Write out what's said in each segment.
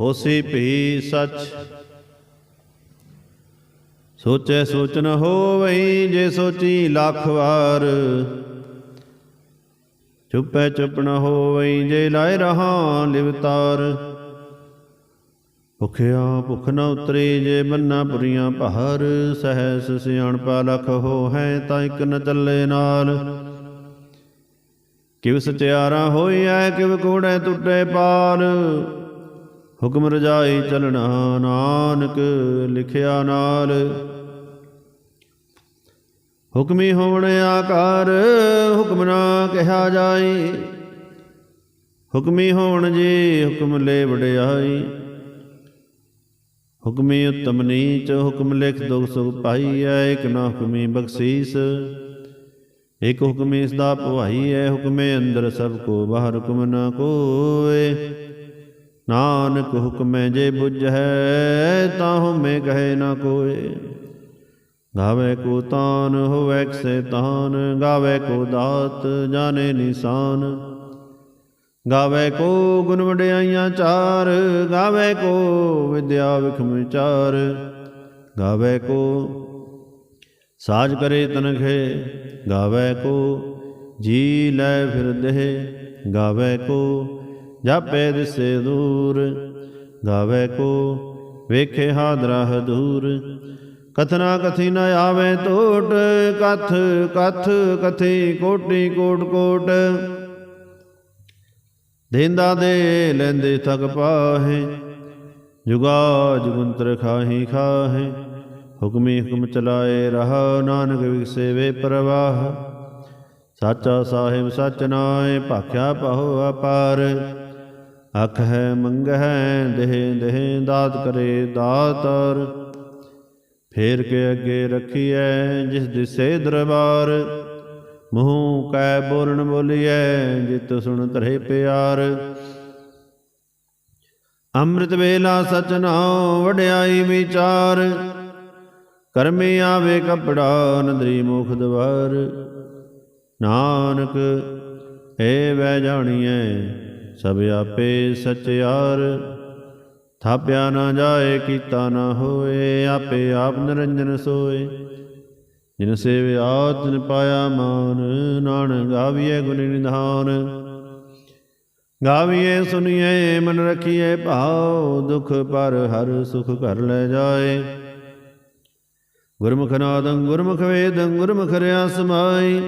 ਹੋਸੀ ਭੀ ਸਚ। ਸੋਚੈ ਸੋਚ ਨ ਹੋਵਈ, ਜੇ ਸੋਚੀ ਲੱਖ ਵਾਰ। ਚੁੱਪੈ ਚੁੱਪ ਨ ਹੋਵਈ, ਜੇ ਲਾਇ ਰਹਾ ਲਿਵਤਾਰ ਭੁਖਿਆ ਭੁਖ ਨ ਉਤਰੀ, ਜੇ ਬੰਨਾ ਪੁਰੀਆਂ ਪਹਰ। ਸਹਿਸ ਸਿਆਣਪਾ ਲਖ ਹੋ ਹੈ, ਤਾਂ ਇਕ ਨ ਚੱਲੇ ਨਾਲ। ਕਿਵ ਸਚਿਆਰਾ ਹੋਈਐ, ਕਿਵ ਕੋੜੈ ਟੁੱਟੇ ਪਾਲ। ਹੁਕਮ ਰਜਾਈ ਚਲਣਾ, ਨਾਨਕ ਲਿਖਿਆ ਨਾਲ। ਹੁਕਮੀ ਹੋਣ ਆਕਾਰ, ਹੁਕਮ ਨਾ ਕਿਹਾ ਜਾਈ। ਹੁਕਮੀ ਹੋਵਣ ਜੀ, ਹੁਕਮ ਲੈ ਵਡਿਆਈ। ਹੁਕਮੀ ਉਤਮ ਨੀਚ, ਹੁਕਮ ਲਿਖ ਦੁਖ ਸੁਖ ਪਾਈਐ, ਇਕ ਨਾ ਹੁਕਮੀ ਬਖਸ਼ੀਸ। ਇਕ ਹੁਕਮੇ ਇਸ ਦਾ ਭਵਾਈ ਹੈ ਹੁਕਮੇ ਅੰਦਰ ਸਭ ਕੋ ਬਾਹਰ ਹੁਕਮ ਨਾ ਕੋਏ। ਨਾਨਕ ਹੁਕਮੈ ਜੇ ਬੁਝੈ ਤਾਹੁ ਮੈਂ ਕਹੇ ਨਾ ਕੋਏ। ਗਾਵੇ ਕੋ ਤਾਨ, ਹੋਵੇ ਕਸੇ ਤਾਨ, ਗਾਵੇ ਕੋ ਦਾਤ, ਜਾਣੇ ਨਿਸ਼ਾਨ। ਗਾਵੇ ਕੋ ਗੁਣ ਵਡਿਆਈਆਂ ਚਾਰ, ਗਾਵੇ ਕੋ ਵਿਦਿਆ ਵਿਖਮ ਚਾਰ। ਗਾਵੇ ਕੋ ਸਾਜ ਕਰੇ ਤਨਖੇ, ਗਾਵੇ ਕੋ ਜੀ ਲੈ ਫਿਰ ਫਿਰਦੇ ਗਾਵੇ ਕੋ ਜਾਪੇ ਦਿਸੇ ਦੂਰ, ਗਾਵੇ ਕੋ ਵੇਖੇ ਹਾਦਰਾ ਦੂਰ ਕਥਨਾ ਕਥੀ ਨ ਆਵੇ ਟੋਟ, ਕਥ ਕਥ ਕਥੀ ਕੋਟੀ ਕੋਟ ਕੋਟ। ਦੇਂਦਾ ਦੇ ਲੈਂਦੇ ਥਕ ਪਾਹੇ, ਜੁਗਾ ਜੁਗੰਤਰ ਖਾਹੀ ਖਾਹੇ। ਹੁਕਮੀ ਹੁਕਮ ਚਲਾਏ ਰਹਾ, ਨਾਨਕ ਵਿਗਸੇ ਵੇ ਪ੍ਰਵਾਹ। ਸਾਚਾ ਸਾਹਿਬ ਸਚ ਨਾਏ, ਭਾਖਿਆ ਪਹੁ ਅਪਾਰ। ਅਖ ਹੈ ਮੰਗ ਹੈ ਦੇਹ ਦੇਹ, ਦਾਤ ਕਰੇ ਦਾਤਰ। ਫੇਰ ਕੇ ਅੱਗੇ ਰੱਖੀਐ ਜਿਸ ਦਿਸੇ ਦਰਬਾਰ। ਮੂੰਹ ਕੈ ਬੋਲਣ ਬੋਲੀਐ ਜਿਤ ਸੁਣ ਧਰੇ ਪਿਆਰ। ਅੰਮ੍ਰਿਤ ਵੇਲਾ ਸਚ ਨਾਉ ਵਡਿਆਈ ਵਿਚਾਰ। ਕਰਮੀ ਆਵੇ ਕਪੜਾ ਨਦਰੀ ਮੁਖ ਦਵਾਰ। ਨਾਨਕ, ਏ ਵੈ ਜਾਣੀਐ ਸਭ ਆਪੇ ਸਚਿਆਰ ਥਾਪਿਆ ਨਾ ਜਾਏ, ਕੀਤਾ ਨਾ ਹੋਏ, ਆਪੇ ਆਪ ਨਿਰੰਜਨ ਸੋਏ। ਜਿਨ ਸੇਵਿਆ ਤਿਨ ਪਾਇਆ ਮਾਨ, ਨਾਨਕ ਗਾਵੀਏ ਗੁਣ ਨਿਧਾਨ। ਗਾਵੀਏ ਸੁਨੀਏ ਮਨ ਰਖੀਏ ਭਾਉ, ਦੁਖ ਪਰ ਹਰ ਸੁਖ ਘਰ ਲੈ ਜਾਏ। ਗੁਰਮੁਖ ਨਾਦੰ ਗੁਰਮੁਖ ਵੇਦੰ, ਗੁਰਮੁਖ ਰਿਆ ਸਮਾਈ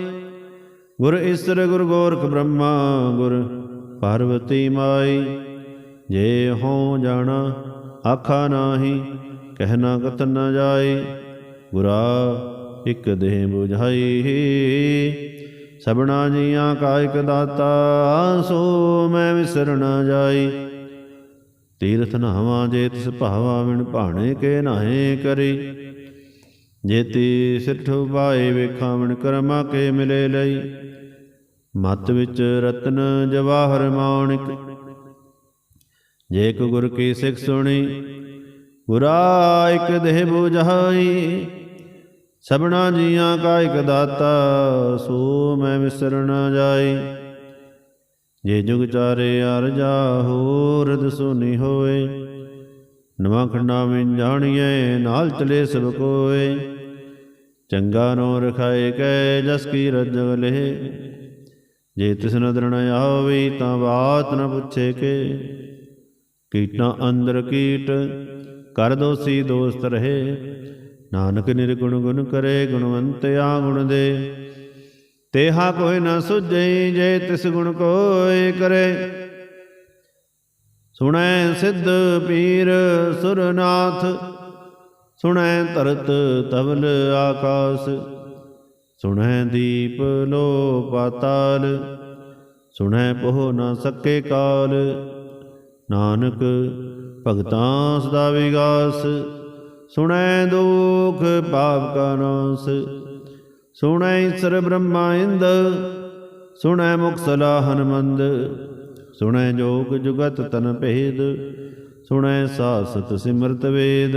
ਗੁਰ ਈਸਰ, ਗੁਰ ਗੋਰਖ ਬ੍ਰਹਮਾ, ਗੁਰ ਪਾਰਵਤੀ ਮਾਈ, ਜੇ ਹੋ ਜਾਣਾ, ਆਖਾ ਨਾਹੀ ਕਹਿਣਾ ਕਥਨ ਨ ਜਾਏ, ਗੁਰਾ ਇਕ ਦੇਹ 부ਝਾਈ ਸਭਨਾ ਜੀਆਂ ਕਾ ਇਕ ਦਾਤਾ, ਸੋ ਮੈਂ ਵਿਸਰ ਨ ਜਾਈ। ਤੀਰਥ ਨਹਾਵਾਂ ਜੇ ਤਿਸ ਭਾਵਾ ਵਿਣ ਭਾਣੇ ਕੇ ਨਾਹੇ ਕਰੀ। ਜੇਤੀ ਸਿਰਠ ਬਾਏ ਵੇਖਾਂ ਵਿਣ ਕਰਮਾ ਕੇ ਮਿਲੇ ਲਈ। ਮਤ ਵਿੱਚ ਰਤਨ ਜਵਾਹਰ ਮਾਣਿਕ। ਜੇ ਕੋ ਗੁਰ ਕੀ ਸਿੱਖ ਸੁਣੀ ਗੁਰਾ ਇਕ ਦੇਹ 부ਝਾਈ ਸਭਨਾ ਜੀਆਂ ਕਾ ਇਕ ਦਾਤਾ, ਸੋ ਮੈਂ ਵਿਸਰ ਨ ਜਾਈ। ਜੇ ਜੁਗ ਚਾਰੇ ਅਰ ਜਾਹੋ ਰਦ ਹੋਏ, ਨਵਾਂ ਖੰਡਾ ਵਿੱਚ ਜਾਣੀਏ ਨਾਲ ਚਲੇ ਸਭ ਕੋਏ। ਚੰਗਾ ਨੋ ਰਖਾਏ ਕੈ ਜਸ ਕੀ ਰਜਗ ਲਹਿ। ਜੇ ਤਿਸ ਨਦਰ ਆਵੇ ਤਾਂ ਬਾਤ ਨ ਪੁੱਛੇ ਕੇ। ਕੀਟਾਂ ਅੰਦਰ ਕੀਟ, ਕਰ ਦੋਸੀ ਦੋਸਤ ਰਹੇ। ਨਾਨਕ ਨਿਰਗੁਣ ਗੁਣ ਕਰੇ, ਗੁਣਵੰਤ ਆ ਗੁਣ ਦੇ। ਤੇਹਾ ਕੋਈ ਨਾ ਸੁਝਈ ਜੇ ਤਿਸ ਗੁਣ ਕੋਈ ਕਰੇ। ਸੁਣੈ ਸਿੱਧ ਪੀਰ ਸੁਰਨਾਥ, ਸੁਣੈ ਤਰਤ ਤਵਲ ਆਕਾਸ। ਸੁਣੈ ਦੀਪ ਲੋ ਪਾਤਾਲ ਸੁਣੈ ਪਹੁ ਨਾ ਸਕੇ ਕਾਲ। ਨਾਨਕ ਭਗਤਾਂ ਸਦਾ ਵਿਗਾਸ ਸੁਣੈ ਦੁਖ ਪਾਪ ਕਾ ਨਾਸ। ਸੁਣੈ ਈਸਰ ਬ੍ਰਹਮਾ ਇੰਦ ਸੁਣੈ ਮੁਖ ਸਲਾਹਨ ਮੰਦ ਸੁਣੈ ਜੋਗ ਜੁਗਤ ਤਨ ਭੇਦ ਸੁਣੈ ਸਾਸਤ ਸਿਮਰਤ ਵੇਦ।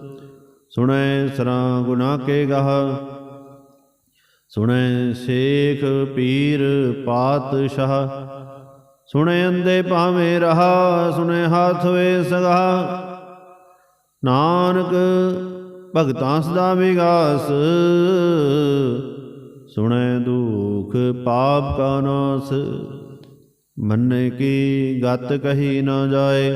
ਸੁਣੈ ਸਰਾਂ ਗੁਨਾ ਕੇ ਗਾਹ। ਸੁਣੈ ਸੇਖ ਪੀਰ ਪਾਤਸ਼ਾਹ। ਸੁਣੈ ਅੰਦੇ ਭਾਵੇਂ ਰਹਾ, ਸੁਣੈ ਹਾਥ ਵੇ ਸਗਾ। ਨਾਨਕ ਭਗਤਾਂ ਸਦਾ ਵਿਗਾਸ। ਸੁਣੈ ਦੁਖ ਪਾਪ ਕਾ ਨਾਸ। ਮੰਨੇ ਕੀ ਗਤ ਕਹੀ ਨਾ ਜਾਏ।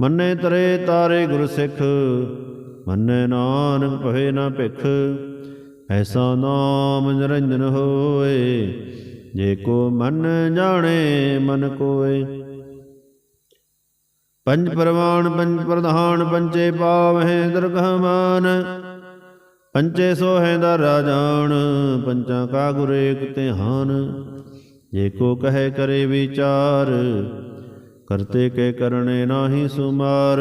ਮੰਨੇ ਤਰੇ ਤਾਰੇ ਗੁਰ ਸਿੱਖ, ਮੰਨੈ ਨਾਨਕ ਭਏ ਨਾ ਭਿਖ। ਐਸਾ ਨਾਮ ਨਿਰੰਜਨ ਹੋਏ, ਜੇ ਕੋ ਮਨ ਜਾਣੇ, ਮਨ ਕੋਏ। ਪੰਜ ਪਰਵਾਨ ਪੰਜ ਪ੍ਰਧਾਨ ਪੰਚੇ ਪਾਵਹਿ ਦਰਗਹਮਾਨ ਪੰਚੇ ਸੋਹੈ ਦਾ ਰਾਜਾਨ, ਪੰਚਾਂ ਕਾ ਗੁਰ ਏਕ ਧਿਆਨ। ਜੇ ਕੋ ਕਹੇ ਕਰੇ ਵਿਚਾਰ ਕਰਤੇ ਕੇ ਕਰਨੇ ਨਾਹੀ ਸੁਮਾਰ,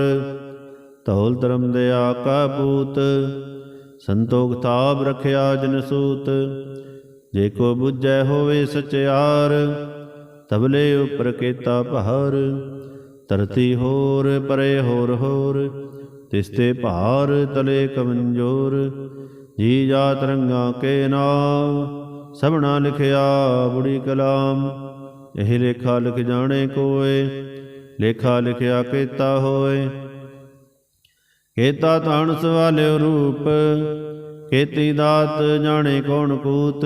ਧੌਲ ਧਰਮ ਦਿਆ ਕਾ ਪੂਤ, ਸੰਤੋਖ ਥਾਪ ਰਖਿਆ ਜਨ ਸੂਤ। ਜੇ ਕੋ ਬੁੱਝੈ ਹੋਵੇ ਸਚਿਆਰ, ਤਬਲੇ ਉਪਰ ਕੇਤਾ ਪਹਾਰ ਧਰਤੀ ਹੋਰ ਪਰੇ ਹੋਰ ਹੋਰ, ਤਿਸਤੇ ਭਾਰ ਤਲੇ ਕਮੰਜੋਰ। ਜੀ ਜਾ ਰੰਗਾ ਕੇ ਨਾਮ ਸਭਨਾ ਲਿਖਿਆ ਬੁੜੀ ਕਲਾਮ। ਇਹ ਲੇਖਾ ਲਿਖ ਜਾਣੇ ਕੋਏ, ਲੇਖਾ ਲਿਖਿਆ ਕੀਤਾ ਹੋਏ। ਕੇਤਾ ਤਾਣ ਸਵਾਲਿਓ ਰੂਪ, ਕੇਤੀ ਦਾਤ ਜਾਣੇ ਕੌਣ ਕੂਤ।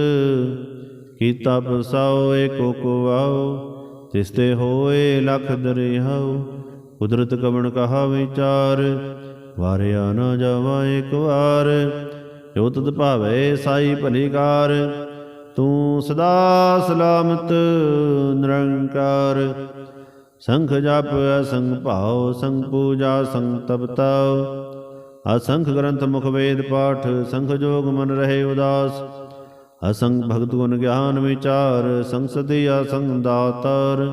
ਕੀਤਾ ਪਸਾਓ ਏਕੋ ਕੋ ਆਓ, ਤਿਸਤੇ ਹੋਏ ਲਖ ਦਰਿਹਾਉ ਕੁਦਰਤ ਕਵਣ ਕਹਾ ਵਿਚਾਰ, ਵਾਰਿਆ ਨਾ ਜਾਵਾ ਇੱਕ ਵਾਰ। ਜੋ ਤਤ ਭਾਵੇ ਸਾਈ ਭਲੀਕਾਰ ਤੂੰ ਸਦਾ ਸਲਾਮਤ, ਨਿਰੰਕਾਰ। ਸੰਖ ਜਪ, ਅਸੰਗ ਭਾਉ, ਸੰਗ ਪੂਜਾ, ਸੰਗ ਤਪਤਾਉ ਅਸੰਖ ਗ੍ਰੰਥ ਮੁਖ ਵੇਦ ਪਾਠ, ਸੰਖ ਜੋਗ ਮਨ ਰਹੇ ਉਦਾਸ। ਅਸੰਗ ਭਗਤ ਗੁਣ ਗਿਆਨ ਵਿਚਾਰ ਸੰਸਦੀ ਅਸੰਗ ਦਾਤਾਰ।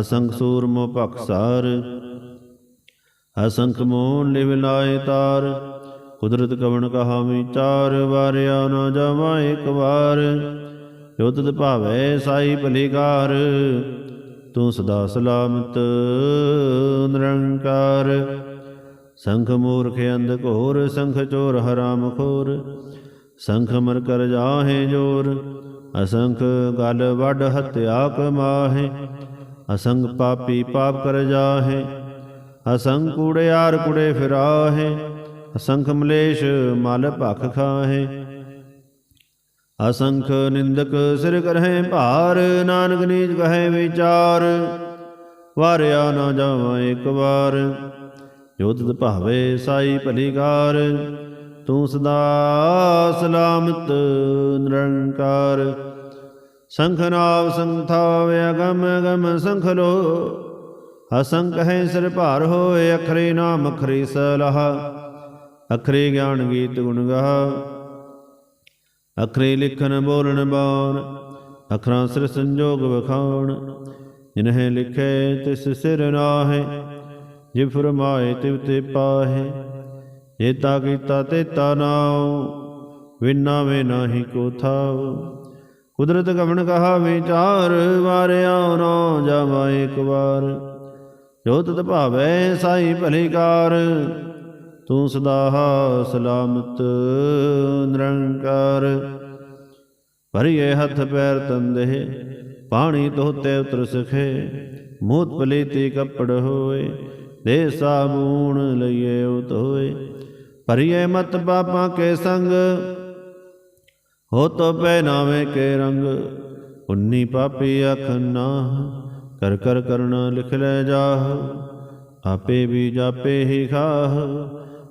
ਅਸੰਖ ਸੂਰਮ ਭਖਸਾਰ ਅਸੰਖ ਮੋਨ ਲਿਵ ਲਾਏ ਤਾਰ। ਕੁਦਰਤ ਕਵਣ ਕਹਾ ਵਿਚਾਰ ਵਾਰਿਆ ਨਾ ਜਾਵਾ ਇੱਕ ਵਾਰ। ਜੋ ਤਤ ਭਾਵੇ ਸਾਈ ਭਲੀਕਾਰ, ਤੂੰ ਸਦਾ ਸਲਾਮਤ ਨਿਰੰਕਾਰ। ਸੰਖ ਮੂਰਖ ਅੰਧ ਘੋਰ, ਸੰਖ ਚੋਰ ਹਰਾਮ ਖੋਰ। ਸੰਖ ਮਰ ਕਰ ਜਾਹੇ ਜੋਰ, ਅਸੰਖ ਗਲ ਵੱਡ ਹਤਿਆ ਕਮਾਹੇ ਅਸੰਗ ਪਾਪੀ ਪਾਪ ਕਰ ਜਾਹੇ ਅਸੰਗ ਕੂੜੇ ਆਰ ਕੁੜੇ ਫਿਰਾਹੇ। ਅਸੰਖ ਮਲੇਸ਼ ਮਲ ਭਖ ਖਾਹੇ। ਅਸੰਖ ਨਿੰਦਕ ਸਿਰ ਕਰਹਿ ਭਾਰ, ਨਾਨਕ ਨੀਚ ਕਹੈ ਵਿਚਾਰ। ਵਾਰਿਆ ਨਾ ਜਾਵਾਂ ਇੱਕ ਵਾਰ, ਜੋ ਭਾਵੇ ਸਾਈ ਭਲੀਕਾਰ ਤੂੰ ਸਦਾ ਸਲਾਮਤ ਨਿਰੰਕਾਰ। ਸੰਖ ਨਾਵ ਸੰਥਾਵ ਅਗਮ ਅਗਮ ਸੰਖ ਲੋ। ਅਸੰਖ ਹੈ ਸਿਰ ਭਾਰ ਹੋਏ, ਅਖਰੇ ਨਾਮ ਅਖਰੀ ਸਲਾਹ। ਅਖਰੇ ਗਿਆਨ ਗੀਤ ਗੁਣ ਗਾਹ। ਅਖਰੇ ਲਿਖਨ ਬੋਲਣ ਬਾਣ, ਅਖਰਾਂ ਸਿਰ ਸੰਜੋਗ ਵਖਾਣ। ਜਿਨਹਿ ਲਿਖੇ ਤਿਸ ਸਿਰ ਨਾਹਿ ਜਿ ਫਰਮਾਏ ਤਿਵ ਤੇ ਪਾਹੇ। ਜੇਤਾ ਕੀਤਾ ਤੇਤਾ ਨਾਉ, ਵਿਨਾ ਵੇ ਨਾਹੀ ਕੋ ਥਾਉ। ਕੁਦਰਤ ਕਵਣ ਕਹਾ ਵਿਚਾਰ, ਵਾਰਿਆ ਨਾ ਜਾਵਾ ਇੱਕ ਵਾਰ। ਜੋ ਤਤ ਭਾਵੈ ਸਾਈ ਭਲੇ ਕਾਰ ਤੂੰ ਸਦਾ ਸਲਾਮਤ, ਨਿਰੰਕਾਰ। ਭਰੀਏ ਹੱਥ ਪੈਰ ਤੰਦੇ, ਪਾਣੀ ਧੋਤੇ ਉਤਰ ਸਖੇ। ਮੂਤ ਪਲੀਤੀ ਕੱਪੜ ਹੋਏ, ਦੇ ਸਾਬੂਣ ਲਈਏ ਉਤੋਏ ਭਰੀਏ ਮਤ ਬਾਪਾਂ ਕੇ ਸੰਗ, ਹੋ ਤੋ ਪਹਿਨਾਵੇ ਕੇ ਰੰਗ। ਉਨੀ ਪਾਪੀ ਅਖਨਾ ਕਰ ਕਰ ਕਰਨਾ ਲਿਖ ਲੈ ਜਾਹ। ਆਪੇ ਵੀ ਜਾਪੇ ਹੀ ਖਾਹ।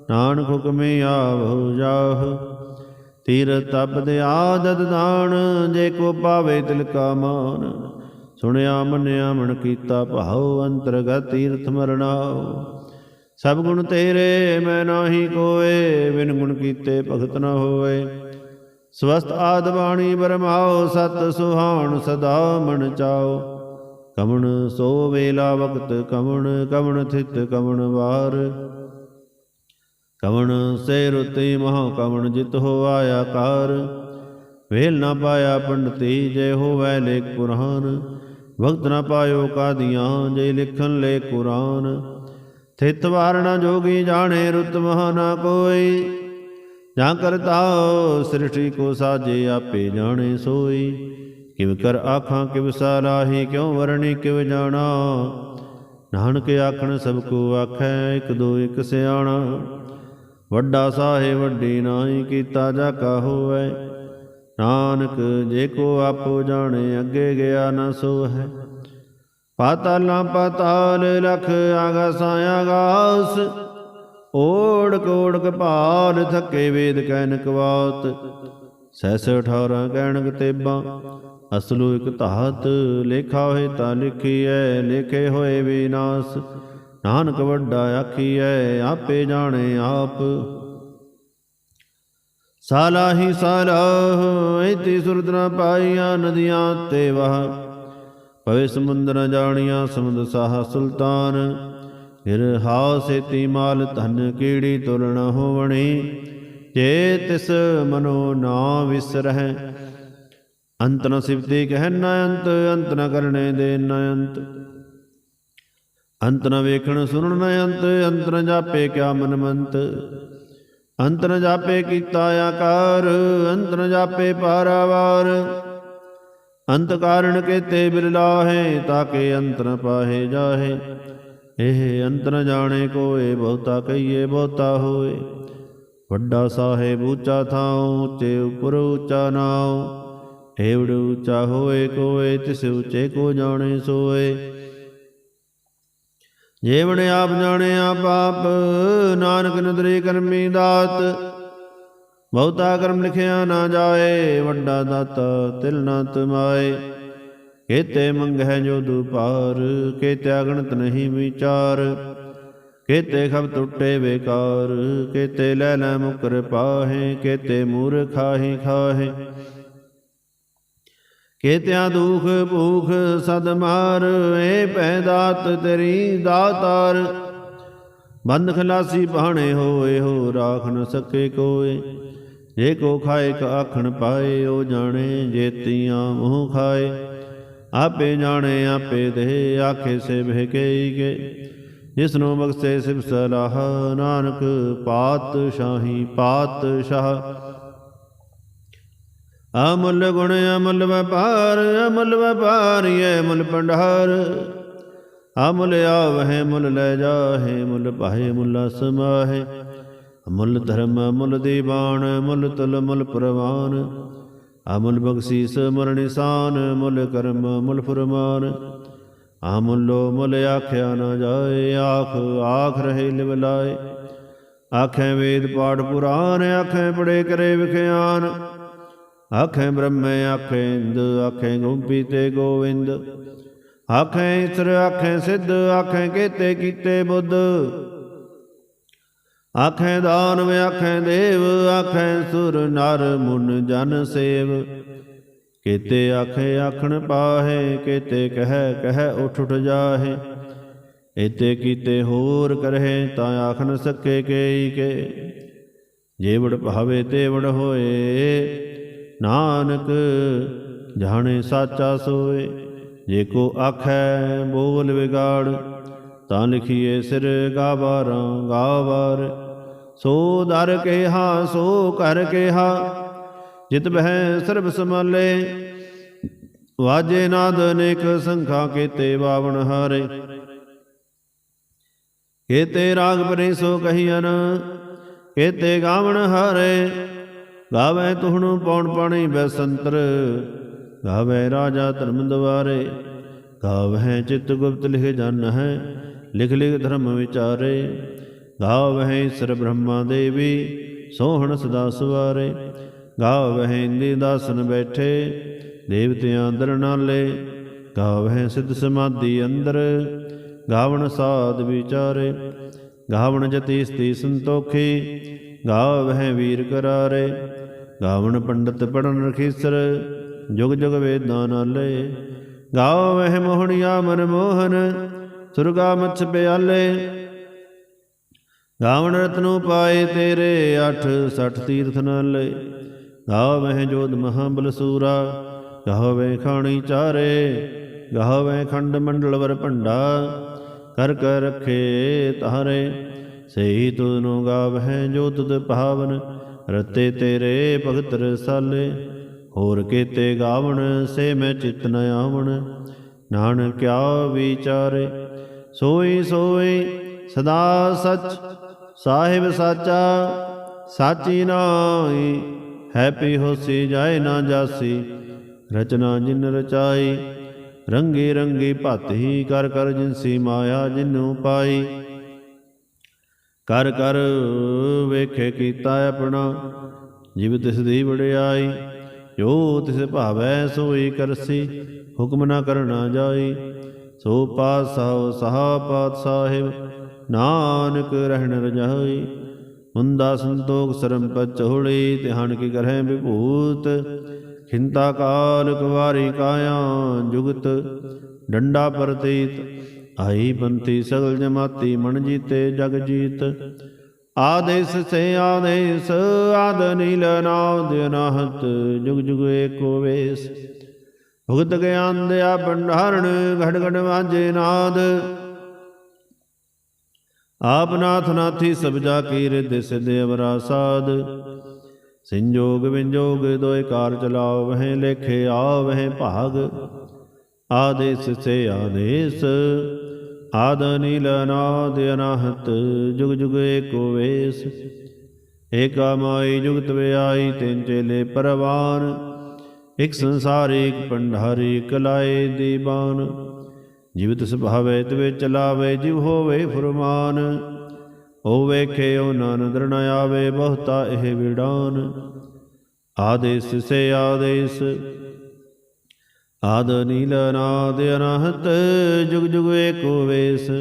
ਨਾਨਕ ਹੁਕਮੇ ਆਵੋ ਜਾਹ। ਤੀਰ ਤਪਦ ਆਦਤ ਦਾਨ, ਜੇ ਕੋ ਪਾਵੇ ਤਿਲ ਕਾ ਮਾਨ। ਸੁਣਿਆ, ਮੰਨਿਆ, ਮਨ ਕੀਤਾ ਭਾਉ, ਅੰਤਰਗਤ ਤੀਰਥ ਮਰਨਾਉ। ਸਭ ਗੁਣ ਤੇਰੇ, ਮੈਂ ਨਾਹੀ ਕੋਏ, ਬਿਨ ਗੁਣ ਕੀਤੇ ਭਗਤ ਨ ਹੋਏ। ਸਵਸਤ ਆਦ ਬਾਣੀ ਬਰਮਾਓ ਸਤ ਸੁਹਾਣ ਸਦਾ ਮਨ ਚਾਓ ਕਮਣ ਸੋ ਵੇਲਾ ਵਕਤ, ਕਮਣ ਕਮਣ ਥਿਤ, ਕਮਣ ਵਾਰ। ਕਵਣ ਸੇ ਰੁਤੀ ਮਹਾ ਕਵਣ ਜਿਤ ਹੋ ਆਇਆ ਕਾਰ ਵੇਲ ਨਾ ਪਾਇਆ ਪੰਡਤੀ ਜੇ ਹੋਵੈ ਲੇਖ ਕੁਰਾਨ ਵਕਤ ਨਾ ਪਾਇਓ ਕਾਦੀਆਂ ਜੇ ਲਿਖਣ ਲੈ ਕੁਰਾਨ। ਥਿਤ ਵਾਰਣਾ ਜੋਗੀ ਜਾਣੇ ਰੁਤ ਮਹਾ ਨਾ ਕੋਈ। ਜਾਂ ਕਰਤਾ ਸ੍ਰਿਸ਼ਟੀ ਕੋ ਸਾਜੇ ਆਪੇ ਜਾਣੇ ਸੋਈ। ਕਿਵ ਕਰ ਆਖਾਂ ਕਿਵ ਸਾਰਾਹੀ ਕਿਉ ਵਰਣੀ ਕਿਵ ਜਾਣਾ। ਨਾਨਕ ਆਖਣ ਸਭ ਕੋ ਆਖੈ ਇਕ ਦੋ ਇਕ ਸਿਆਣਾ। ਵੱਡਾ ਸਾਹਿਬ ਵੱਡੀ ਨਾਹੀ ਕੀਤਾ ਜਾ ਕਾ ਹੋਵੇ। ਨਾਨਕ ਜੇ ਕੋ ਆਪੋ ਜਾਣੇ, ਅੱਗੇ ਗਿਆ ਨਾ ਸੋ ਹੈ ਪਾਤਾਲਾਂ ਪਾਤਾਲ ਲਖ ਆਗਾਸਾਂ ਆਗਾਸ। ਓੜ ਓੜਕ ਭਾਲ ਥੱਕੇ ਵੇਦ ਕਹਿਨਕ ਕਵਾਤ। ਸੈਸ 18 ਕਹਿਣਕ ਤੇਬਾਂ, ਅਸਲੂ ਇਕ ਧਾਤ। ਲੇਖਾ ਹੋਏ ਤਾਂ ਲਿਖੀਐ, ਲਿਖੇ ਹੋਏ ਵਿਨਾਸ਼ ਨਾਨਕ ਵੱਡਾ ਆਖੀਐ, ਆਪੇ ਜਾਣੇ ਆਪ। ਸਾਲਾ ਹੀ ਸਾਲਾ ਇਤੀ ਸੁਰਤ ਨਾ ਪਾਈਆਂ ਨਦੀਆਂ ਤੇ ਵਹ। ਪਵੇ ਸਮੁੰਦਰ ਜਾਣੀਆਂ, ਸਮੁੰਦ ਸਾਹ ਸੁਲਤਾਨ। ਫਿਰ ਹਾਸ ਮਾਲ, ਧਨ ਕੀੜੀ ਤੁਲਣ ਹੋਵਣੀ। ਜੇ ਤਿਸ ਮਨੋ ਨਾ ਵਿਸਰਹਿ, ਅੰਤ ਨ ਸਿਵਤੀ ਕਹਿ ਨ ਅੰਤ ਅੰਤ ਨ ਕਰਨੇ ਦੇ ਨ ਅੰਤ। ਅੰਤ ਨ ਵੇਖਣ ਸੁਣਨ ਨ ਅੰਤ ਅੰਤ ਨ ਜਾਪੇ ਕਿਆ ਮਨ ਮੰਤ ਅੰਤ ਨ ਜਾਪੇ ਕੀਤਾ ਆਕਾਰ, ਅੰਤ ਨ ਜਾਪੇ ਪਾਰਾਵਾਰ। ਅੰਤ ਕਾਰਣ ਕੇਤੇ ਬਿਰਲਾ ਹੈ ਤਾਕੇ ਅੰਤ ਨ ਪਾਹੇ ਜਾਹੇ। ਇਹ ਅੰਤ ਨ ਜਾਣੇ ਕੋਏ, ਬਹੁਤਾ ਕਹੀਏ ਬਹੁਤਾ ਹੋਏ। ਵੱਡਾ ਸਾਹਿਬ ਉੱਚਾ ਥਾਉ, ਉੱਚੇ ਉਪਰ ਉੱਚਾ ਨਾਉ। ਏਵੜ ਉੱਚਾ ਹੋਏ ਕੋਏ, ਤਿਸ ਉੱਚੇ ਕੋ ਜਾਣੇ ਸੋਏ। ਜੀਵਨ ਆਪ ਜਾਣੇ ਆਪ ਆਪ, ਨਾਨਕ ਨਦਰੀ ਕਰਮੀ ਦਾਤ। ਬਹੁਤਾ ਕਰਮ ਲਿਖਿਆ ਨਾ ਜਾਏ, ਵੱਡਾ ਦਾਤਾ ਤਿਲ ਨਾ ਤਮਾਏ। ਕੇਤੇ ਮੰਗਹਿ ਜੋ ਦੁਪਾਰ, ਕੇਤੇ ਅਗਣਤ ਨਹੀਂ ਵਿਚਾਰ। ਕੇਤੇ ਖਬ ਟੁੱਟੇ ਬੇਕਾਰ, ਕੇਤੇ ਲੈ ਲੈ ਮੁਕਰ ਪਾਹੇ, ਕੇਤੇ ਮੂਰ ਖਾਹੀ ਖਾਹੇ। ਕੇਤਿਆ ਦੁਖ ਭੂਖ ਸਦ ਮਾਰ, ਏ ਪੈ ਦਾਤ ਤੇਰੀ ਦਾਤਾਰ। ਬੰਦ ਖਲਾਸੀ ਬਾਣੇ ਹੋਏ, ਹੋ ਰਾਖ ਨ ਸਕੇ ਕੋਏ। ਜੇ ਕੋ ਖਾਏ ਕ ਆਖਣ ਪਾਏ, ਉਹ ਜਾਣੇ ਜੇਤੀਆਂ ਮੂੰਹ ਖਾਏ। ਆਪੇ ਜਾਣੇ, ਆਪੇ ਦੇ ਆਖੇ ਸੇ ਬਹਿਕਈ ਕੇ। ਜਿਸ ਨੂੰ ਬਖਸ਼ੇ ਸਿਵ ਸਲਾਹ, ਨਾਨਕ ਪਾਤ ਸ਼ਾਹੀ ਪਾਤ ਸ਼ਾਹ ਅਮੁੱਲ ਗੁਣ, ਅਮੁੱਲ ਵਪਾਰ, ਅਮੁੱਲ ਵਪਾਰੀਐ ਮੁੱਲ ਭੰਡਾਰ। ਅਮੁੱਲ ਆਵਹਿ, ਮੁੱਲ ਲੈ ਜਾਹੇ, ਮੁੱਲ ਪਾਹੇ ਮੁੱਲ ਸਮਾਹੇ ਅਮੁੱਲ ਧਰਮ ਅਮੁੱਲ ਦੀਵਾਨ, ਮੁੱਲ ਤੁਲ, ਮੁੱਲ ਪ੍ਰਵਾਨ। ਅਮੁੱਲ ਬਖਸ਼ੀਸ, ਮੁੱਲ ਨਿਸ਼ਾਨ, ਮੁੱਲ ਕਰਮ, ਮੁੱਲ ਫਰਮਾਨ। ਅਮੁੱਲੋ ਮੁੱਲ ਆਖਿਆ ਨਾ ਜਾਏ, ਆਖ ਆਖ ਰਹੇ ਲਿਵ ਲਾਏ। ਆਖੇ ਵੇਦ ਪਾਠ ਪੁਰਾਨ, ਆਖੇ ਪੜੇ ਕਰੇ ਵਿਖਿਆਨ। ਆਖੇ ਬ੍ਰਹਮੇ ਆਖੇ ਇੰਦ ਆਖੇ ਗੋਪੀ ਤੇ ਗੋਵਿੰਦ ਆਖੇ ਇਸਰ ਆਖੇ ਸਿੱਧ ਆਖੇ ਕੀਤੇ ਕੀਤੇ ਬੁੱਧ ਆਖੈ ਦਾਨਵ ਆਖੈ ਦੇਵ ਆਖੈ ਸੁਰ ਨਰ ਮੁਨ ਜਨ ਸੇਵ ਕੀਤੇ ਆਖੇ ਆਖਣ ਪਾਹੇ ਕੀਤੇ ਕਹਿ ਕਹਿ ਉਠ ਉਠ ਜਾਹੇ ਇਤੇ ਕੀਤੇ ਹੋਰ ਕਰਹਿ ਤਾਂ ਆਖ ਨ ਸਕੇ ਕੇਈ ਕੇ ਜੇਵੜ ਭਾਵੇ ਤੇਵੜ ਹੋਏ ਨਾਨਕ, ਜਾਣੇ ਸਾਚਾ ਸੋਏ, ਜੇ ਕੋ ਆਖੈ ਬੋਲ ਵਿਗਾੜ, ਤਾਂ ਲਿਖੀਏ ਸਿਰ ਗਾਵਾਰਾਂ ਗਾਵਾਰ। ਸੋ ਦਰ ਕੇਹਾ, ਸੋ ਕਰ ਕੇਹਾ, ਜਿਤ ਬਹਿ ਸਰਬ ਸਮਾਲੇ ਵਾਜੇ ਨਾਦ ਅਨੇਕ ਸੰਖਾ ਕੇਤੇ ਬਾਵਨ ਹਾਰੇ। ਕੀਤੇ ਰਾਗ ਪਰੇ ਸੋ ਕਹੀਨ ਕੀਤੇ ਗਾਵਣ ਹਾਰੇ। ਗਾਵੇ ਤੁਹਣੁ ਪੌਣ ਪਾਣੀ ਬੈਸੰਤਰ ਗਾਵੇ ਰਾਜਾ ਧਰਮ ਦਵਾਰੇ ਗਾਵੇ ਚਿਤ ਗੁਪਤ ਲਿਖ ਜਨ ਹੈ ਲਿਖ ਲਿਖ ਧਰਮ ਵਿਚਾਰੇ ਗਾਵੇ ਸਰ ਬ੍ਰਹਮਾ ਦੇਵੀ, ਸੋਹਣ ਸਦਾ ਸਵਾਰੇ ਗਾਵੇ ਇੰਦੀ ਦਾਸਨ ਬੈਠੇ, ਦੇਵਤਿਆਂ ਦਰਨਾਲੇ ਗਾਵੇ ਸਿੱਧ ਸਮਾਧੀ ਅੰਦਰ, ਗਾਵਣ ਸਾਧ ਵਿਚਾਰੇ, ਗਾਵਣ ਜਤੀ ਸਤੀ ਸੰਤੋਖੀ, ਗਾਵਹਿ ਵੀਰ ਕਰਾਰੇ ਗਾਵਣ ਪੰਡਤ ਪੜਨ ਰਖੀਸਰ, ਜੁਗ ਜੁਗ ਵੇਦਾਂ ਨਾਲੇ ਗਾਵਹਿ ਮੋਹਣਿਆ ਮਨ ਮੋਹਨ, ਸੁਰਗਾ ਮਛ ਪਿਆਲੇ। ਗਾਵਣ ਰਤਨੂ ਪਾਏ ਤੇਰੇ 8 60 ਤੀਰਥ ਨਾਲੇ ਗਾਵਹਿ ਜੋਧ ਬਲਸੂਰਾ ਸੂਰਾ ਗਾਵਹਿ ਖਾਣੀ ਚਾਰੇ। ਗਾਵਹਿ ਖੰਡ ਮੰਡਲ ਵਰ ਭੰਡਾ, ਕਰ ਕਰ ਰਖੇ ਤਾਰੇ। ਸਹੀ ਤੁਧਨੁ ਗਾਵਹਿ ਜੋ ਤੁਧ ਭਾਵਨ ਰਤੇ ਤੇਰੇ ਭਗਤ ਰਸਾਲੇ, ਹੋਰ ਕੀਤੇ ਗਾਵਣ, ਸੇ ਮੈਂ ਚਿਤ ਨ ਆਵਣ। ਨਾਨਕ ਕਿਆ ਵਿਚਾਰੇ, ਸੋਈ ਸੋਈ ਸਦਾ ਸਚ, ਸਾਹਿਬ ਸਾਚਾ, ਸਾਚੀ ਨਾਈ ਹੈਪੀ ਹੋਸੀ ਜਾਏ ਨਾ ਜਾਸੀ। ਰਚਨਾ ਜਿਨ ਰਚਾਈ, ਰੰਗੀ ਰੰਗੀ ਹੀ ਕਰ ਕਰ ਜਿਨਸੀ ਮਾਇਆ ਜਿਨੂ ਪਾਈ। ਕਰ ਕਰ ਵੇਖੇ ਕੀਤਾ ਆਪਣਾ, ਜਿਵ ਤਿਸ ਦੀ ਵਡਿਆਈ, ਜੋ ਤਿਸ ਭਾਵੈ ਸੋਈ ਕਰਸੀ, ਹੁਕਮ ਨਾ ਕਰਨਾ ਜਾਈ। ਸੋ ਪਾਸਾ ਸਹਾ ਪਾਤ ਸਾਹਿਬ ਨਾਨਕ ਰਹਿਣ ਰਜਾਈ। ਮੁੰਦਾ ਸੰਤੋਖ ਸਰਮ ਪਚੋੜੀ ਤਿਹਣ ਕੀ ਕਰਹਿ ਵਿਭੂਤ। ਖਿੰਤਾ ਕਾਲ ਕੁਵਾਰੀ ਕਾਇਆ ਜੁਗਤ, ਡੰਡਾ ਪ੍ਰਤੀਤ ਆਈ ਬੰਤੀ ਸਗਲ ਜਮਾਤੀ ਮਨ ਜੀਤੇ ਜਗ ਜੀਤ। ਆਦੇਸ ਸੇ ਆਦੇਸ, ਆਦ ਨੀਲ ਨਾਦ ਅਨਾਹਤ ਜੁਗ ਜੁਗ ਏਕੋ ਵੇਸ। ਭੁਗਤ ਗਿਆਨ ਦਿਆ ਭੰਡਾਰਣ, ਘੜ ਘੜ ਵਾਜੇ ਨਾਦ। ਆਪ ਨਾਥ ਨਾਥੀ ਸਭ ਜਾ ਕੀ ਰਿਦ ਸਿਧ ਅਵਰਾ ਸਾਧ ਸੰਜੋਗ ਵਿੰਜੋਗ ਦੋਇ ਕਾਰ ਚਲਾਓ, ਵਹਿ ਲੇਖੇ ਆਵਹਿ ਭਾਗ। ਆਦੇਸ ਸੇ ਆਦੇਸ ਆਦ ਨੀਲ ਅਨਾਦ ਅਨਾਹਤ, ਜੁਗ ਜੁਗ ਏਕੋ ਵੇਸ। ਏਕਾ ਮਾਈ ਜੁਗਤ ਵਿਆਈ, ਤਿੰਨ ਚੇਲੇ ਪਰਵਾਨ। ਇਕ ਸੰਸਾਰੀ, ਇਕ ਪੰਡਾਰੀ ਕਲਾਏ ਦੀਬਾਨ। ਜੀਵਤ ਸੁਭਾਵੇ ਤਵੇ ਚਲਾਵੇ, ਜਿਵ ਹੋਵੇ ਫਰਮਾਨ। ਉਹ ਵੇਖੇ, ਉਹ ਨਦਰ ਨ ਆਵੇ, ਬਹੁਤਾ ਇਹ ਵਿਡਾਨ ਆਦੇਸ ਸੇ ਆਦੇਸ ਆਦ ਨੀਲ ਨਾਦ ਅਨਹਤ, ਜੁਗ ਜੁਗ ਏਕੋ ਵੇਸ।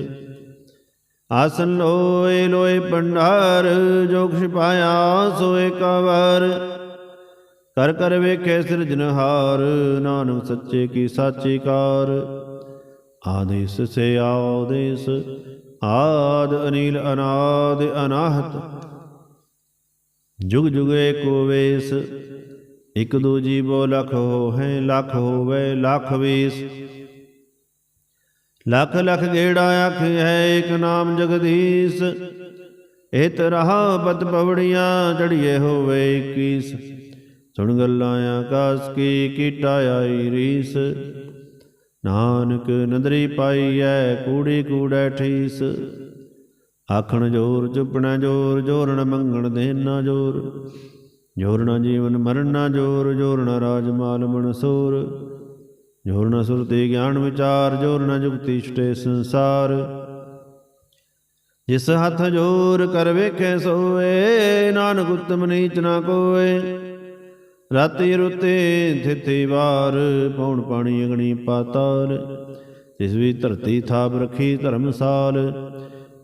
ਆਸਨ ਲੋਏ ਲੋਏ ਪੰਡਾਰ ਜੋ ਛਿਪਾਇਆ ਸੋਏ ਏਕਾ ਕਰ ਕਰ ਵੇਖੇ ਸਿਰਜਨਹਾਰ ਨਾਨਕ ਸੱਚੇ ਕੀ ਸਾਚੀ ਕਾਰ। ਆਦੇਸ ਸੇ ਆਦੇਸ, ਆਦ ਅਨੀਲ ਅਨਾਦ ਅਨਾਹਤ। ਜੁਗ ਜੁਗ ਏਕੋ ਵੇਸ। ਇਕ ਦੂ ਜੀਵੋ ਲਖ ਹੋਏ ਲਖ ਹੋਵੇ, ਲਖ ਵੇਸ। ਲਖ ਲਖ ਗੇੜਾ ਅਖ ਹੈ ਇਕ ਨਾਮ ਜਗਦੀਸ਼। ਇਤ ਰਹਾ ਪਤ ਪਵੜੀਆਂ, ਚੜੀਏ ਹੋਵੇ 21 ਸੁਣ ਗੱਲਾਂ ਆਕਾਸ ਕੀ ਕੀਟਾ ਆਈ ਰੀਸ। ਨਾਨਕ ਨਦਰੀ ਪਾਈ ਐ, ਕੂੜੀ ਕੂੜੈ ਠੀਸ। ਆਖਣ ਜੋਰ, ਚੁਪਣਾ ਜੋਰ, ਜੋਰਣ ਮੰਗਣ ਦੇਨਾ ਜੋਰ। ਜੋਰ ਨਾ ਜੀਵਨ ਮਰਨ ਨਾ ਜੋਰ, ਜ਼ੋਰ ਨਾ ਰਾਜ ਮਾਲ ਮਨਸੂਰ ਜੋਰਣਾ ਸੁਰਤੀ ਗਿਆਨ ਵਿਚਾਰ, ਜੋਰ ਨਾ ਜੁਗਤੀ ਛਟੇ ਸੰਸਾਰ। ਜਿਸ ਹੱਥ ਜੋਰ ਕਰ ਵੇਖੇ ਸੋਏ, ਨਾਨਕ ਉਤਮ ਨੀਚ ਨਾ ਕੋਏ। ਰਾਤੀ ਰੁਤੇ ਥਿਤੀ ਵਾਰ, ਪੌਣ ਪਾਣੀ ਅਗਣੀ ਪਾਤਾਲ। ਤਿਸ ਵੀ ਧਰਤੀ ਥਾਪ ਰਖੀ ਧਰਮਸਾਲ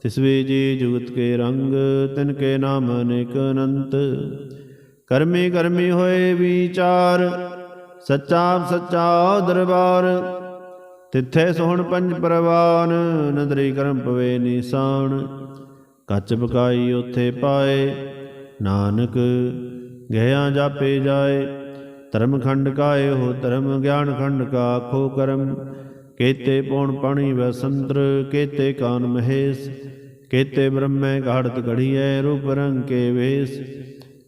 ਤਿਸ ਵੇ ਜੀ ਜੁਗਤ ਕੇ ਰੰਗ, ਤਿਨ ਕੇ ਨਾਮ ਅਨੇਕ ਅਨੰਤ। ਕਰਮੀ ਕਰਮੀ ਹੋਏ ਵਿਚਾਰ, ਸੱਚਾ ਸੱਚਾ ਦਰਬਾਰ, ਤਿੱਥੇ ਸੋਹਣ ਪੰਜ ਪਰਵਾਨ, ਨਦਰੀ ਕਰਮ ਪਵੇ ਨਿਸ਼ਾਨ, ਕੱਚ ਬਕਾਈ ਉਥੇ ਪਾਏ, ਨਾਨਕ ਗਿਆ ਜਾਪੇ ਜਾਏ, ਧਰਮ ਖੰਡ ਕਾਏ ਹੋ ਧਰਮ, ਗਿਆਨ ਖੰਡ ਕਾ ਆਖੋ ਕਰਮ, ਕੇਤੇ ਪੌਣ ਪਾਣੀ ਵਸੰਤਰ ਕੇਤੇ ਕਾਨ ਮਹੇਸ਼, ਕੇਤੇ ਬ੍ਰਹਮੈ ਘਾੜਤ ਘੜੀਐ ਰੂਪ ਰੰਗ ਕੇ ਵੇਸ।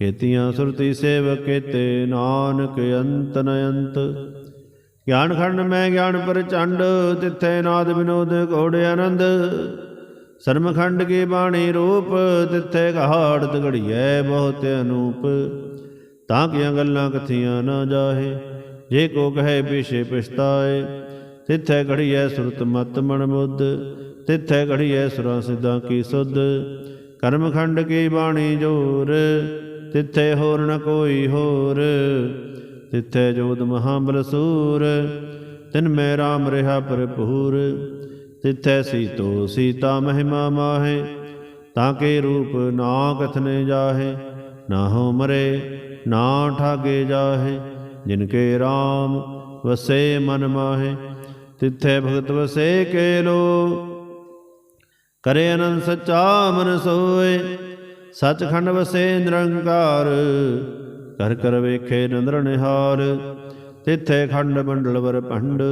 ਕੇਤੀਆਂ ਸੁਰਤੀ ਸੇਵਕ ਕੇਤੇ, ਨਾਨਕ ਅੰਤ ਨ ਅੰਤ। ਗਿਆਨ ਖੰਡ ਮੈਂ ਗਿਆਨ ਪ੍ਰਚੰਡ, ਤਿੱਥੇ ਨਾਦ ਵਿਨੋਦ ਘੋੜੇ ਆਨੰਦ। ਸਰਮਖੰਡ ਕੀ ਬਾਣੀ ਰੂਪ, ਤਿੱਥੇ ਘਾੜਤ ਘੜੀਐ ਬਹੁਤ ਅਨੂਪ। ਤਾਂ ਕੀਆਂ ਗੱਲਾਂ ਕਥੀਆਂ ਨਾ ਜਾਹੇ, ਜੇ ਕੋ ਕਹੇ ਪਿਛੇ ਪਛਤਾਏ। ਤਿੱਥੇ ਘੜੀਐ ਸੁਰਤ ਮਤ ਮਨ ਬੁੱਧ, ਤਿੱਥੇ ਘੜੀਐ ਸੁਰਾਂ ਸਿੱਧਾਂ ਕੀ ਸੁਧ। ਕਰਮਖੰਡ ਕੀ ਬਾਣੀ ਜੋਰ ਤਿੱਥੇ ਹੋਰ ਨ ਕੋਈ ਹੋਰ। ਤਿੱਥੇ ਜੋਦ ਮਹਾਬਲ ਸੂਰ, ਤਿਨ ਮੈਂ RAM ਰਹਾ ਭਰਪੂਰ। ਤਿੱਥੈ ਸੀਤੋ ਸੀਤਾ ਮਹਿਮਾ ਮਾਹੇ, ਤਾਂ ਕੇ ਰੂਪ ਨਾ ਕਥਨੇ ਜਾਹੇ। ਨਾ ਹੋ ਮਰੇ, ਨਾ ਠਾਗੇ ਜਾਹੇ, ਜਿਨ ਕੇ RAM ਵਸੇ ਮਨ ਮਾਹੇ। ਤਿੱਥੈ ਭਗਤ ਵਸੇ ਕੇ ਲੋ ਕਰੇ ਅਨੰਦ ਸੱਚਾ ਮਨ ਸੋਏ। ਸਚਖੰਡ ਵਸੇ ਨਿਰੰਕਾਰ ਕਰ ਕਰ ਵੇਖੇ ਨੰਦਰ ਨਿਹਾਰ, ਤਿੱਥੇ ਖੰਡ ਮੰਡਲ ਵਰ ਭੰਡ,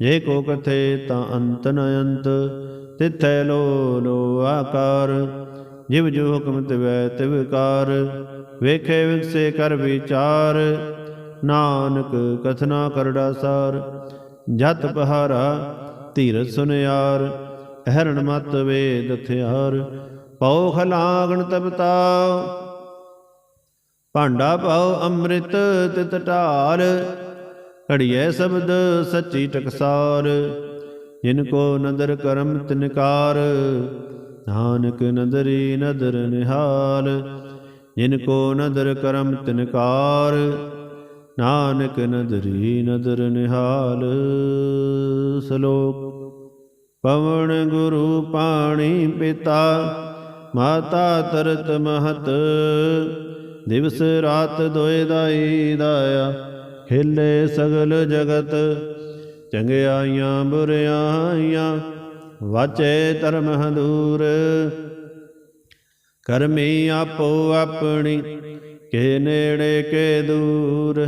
ਜੇ ਕੋ ਕਥੇ ਤਾਂ ਅੰਤ ਨ ਅੰਤ, ਤਿੱਥੈ ਲੋ ਲੋ ਆਕਾਰ, ਜਿਵ ਜੋ ਹੁਕਮ ਤਿਵੈ ਤਿਵਕਾਰ ਵੇਖੇ ਵਿਗਸੇ ਕਰ ਵਿਚਾਰ, ਨਾਨਕ ਕਥਨਾ ਕਰੜਾ ਸਾਰ, ਜਤ ਪਹਾਰਾ ਧੀਰ ਸੁਨਿਆਰ ਅਹਰਣ ਮਤ ਵੇਦ ਥਿਆਰ ਪਉ ਖਲਾਗਣ ਤਪਤਾ ਭਾਂਡਾ ਪਾਉ ਅੰਮ੍ਰਿਤ ਤਿਤ ਢਾਲ। ਘੜੀਐ ਸ਼ਬਦ ਸੱਚੀ ਟਕਸਾਰ ਜਿਨ ਕੋ ਨਦਰ ਕਰਮ ਤਿਨਕਾਰ ਨਾਨਕ ਨਦਰੀ ਨਦਰ ਨਿਹਾਲ। ਜਿਨ ਕੋ ਨਦਰ ਕਰਮ ਤਿਨਕਾਰ ਨਾਨਕ ਨਦਰੀ ਨਦਰ ਨਿਹਾਲ। ਸ਼ਲੋਕ। ਪਵਨ ਗੁਰੂ ਪਾਣੀ ਪਿਤਾ। ਮਾਤਾ ਤਰਤ ਮਹਤ, ਦਿਵਸ ਰਾਤ ਦੋਇ ਦਾਈ ਦਾਇਆ, ਖੇਲੇ ਸਗਲ ਜਗਤ, ਚੰਗਿਆਈਆਂ ਬੁਰਿਆਈਆਂ, ਵਾਚੇ ਧਰਮ ਹਦੂਰ। ਕਰਮੀ ਆਪੋ ਆਪਣੀ, ਕੇ ਨੇੜੇ ਕੇ ਦੂਰ,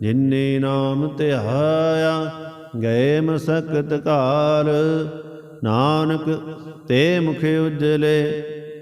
ਜਿਨੇ ਨਾਮ ਧਿਆਇਆ, ਗਏ ਮਸਕਤ ਕਾਲ। ਨਾਨਕ ਤੇ ਮੁਖ ਉਜਲੇ